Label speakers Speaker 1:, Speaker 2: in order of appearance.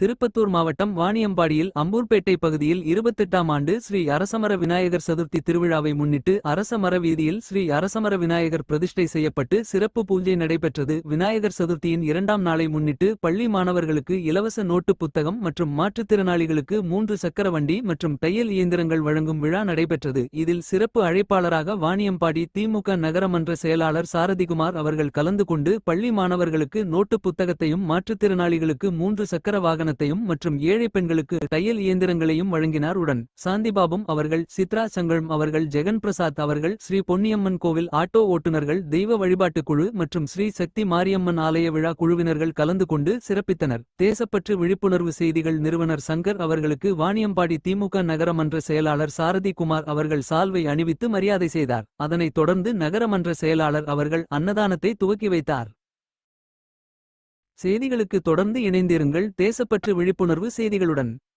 Speaker 1: திருப்பத்தூர் மாவட்டம் வாணியம்பாடியில் அம்பூர்பேட்டை பகுதியில் இருபத்தெட்டாம் ஆண்டு ஸ்ரீ அரசமர விநாயகர் சதுர்த்தி திருவிழாவை முன்னிட்டு அரசமர வீதியில் ஸ்ரீ அரசமர விநாயகர் பிரதிஷ்டை செய்யப்பட்டு சிறப்பு பூஜை நடைபெற்றது. விநாயகர் சதுர்த்தியின் இரண்டாம் நாளை முன்னிட்டு பள்ளி மாணவர்களுக்கு இலவச நோட்டு புத்தகம் மற்றும் மாற்றுத்திறனாளிகளுக்கு மூன்று சக்கர வண்டி மற்றும் தையல் இயந்திரங்கள் வழங்கும் விழா நடைபெற்றது. இதில் சிறப்பு அழைப்பாளராக வாணியம்பாடி திமுக நகரமன்ற செயலாளர் சாரதிகுமார் அவர்கள் கலந்து கொண்டு பள்ளி மாணவர்களுக்கு நோட்டு புத்தகத்தையும் மாற்றுத்திறனாளிகளுக்கு மூன்று சக்கர வாகனத்தையும் மற்றும் ஏழை பெண்களுக்கு தையல் இயந்திரங்களையும் வழங்கினார் உடன். சாந்திபாபும் அவர்கள் சித்ரா சங்கம் அவர்கள் ஜெகன் பிரசாத் அவர்கள் ஸ்ரீ பொன்னியம்மன் கோவில் ஆட்டோ ஓட்டுநர்கள் தெய்வ வழிபாட்டுக் குழு மற்றும் ஸ்ரீ சக்தி மாரியம்மன் ஆலய விழா குழுவினர்கள் கலந்து கொண்டு சிறப்பித்தனர். தேசப்பற்று விழிப்புணர்வு செய்திகள் நிறுவனர் சங்கர் அவர்களுக்கு வாணியம்பாடி திமுக நகரமன்ற செயலாளர் சாரதி குமார் அவர்கள் சால்வை அணிவித்து மரியாதை செய்தார். அதனைத் தொடர்ந்து நகரமன்ற செயலாளர் அவர்கள் அன்னதானத்தை துவக்கி வைத்தார். செய்திகளுக்கு தொடர்ந்து இணைந்திருங்கள். தேசப்பற்று விழிப்புணர்வு செய்திகளுடன்.